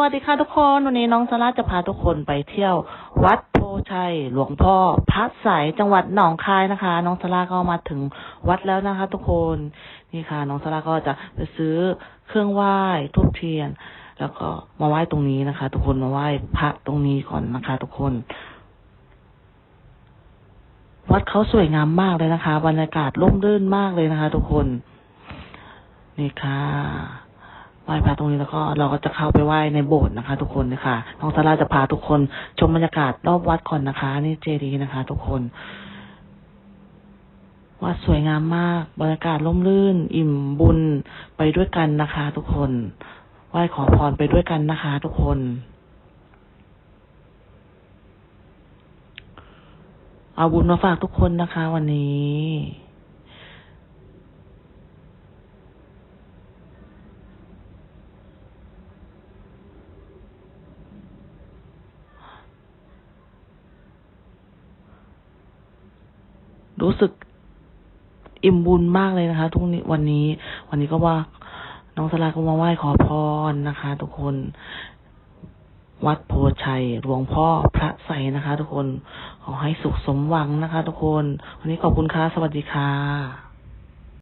วัสดีค่ะทุกคน วันนี้น้องสลาจะพาทุกคนไปเที่ยว วัดโพชัยหลวงพ่อพระสายจังหวัดหนองคายนะคะ น้องสลาก็มาถึงวัดแล้วนะคะ ทุกคนนี่ค่ะ น้องสลาก็จะไปซื้อเครื่องไหว้ทูบเทียน แล้วก็มาไหว้ตรงนี้นะคะ ทุกคนมาไหว้พระตรงนี้ก่อนนะคะ ทุกคน วัดเขาสวยงามมากเลยนะคะบรรยากาศร่มรื่นมากเลยนะคะ ทุกคน นี่ค่ะ ไหว้พระตรงนี้แล้วก็เราก็จะเข้าไปไหว้ในโบสถ์นะคะ ทุกคนนะคะน้องซาร่าจะพาทุกคน ชมบรรยากาศรอบวัดก่อนนะคะ นี่เจดีย์นะคะ ทุกคนวัดสวยงามมากบรรยากาศร่มรื่น อิ่มบุญไปด้วยกันนะคะ ทุกคนไหว้ขอพรไปด้วยกันนะคะ ทุกคนเอาบุญมาฝากทุกคนนะคะ วันนี้ รู้สึกอิ่มบุญมากเลยนะคะ ทุกนี้วันนี้ วันนี้ก็ว่า น้องสลาก็มาไหว้ขอพรนะคะ ทุกคน วัดโพชัยหลวงพ่อพระใสนะคะ ทุกคนขอให้สุขสมหวังนะคะ ทุกคน วันนี้ขอบคุณค่ะสวัสดีค่ะ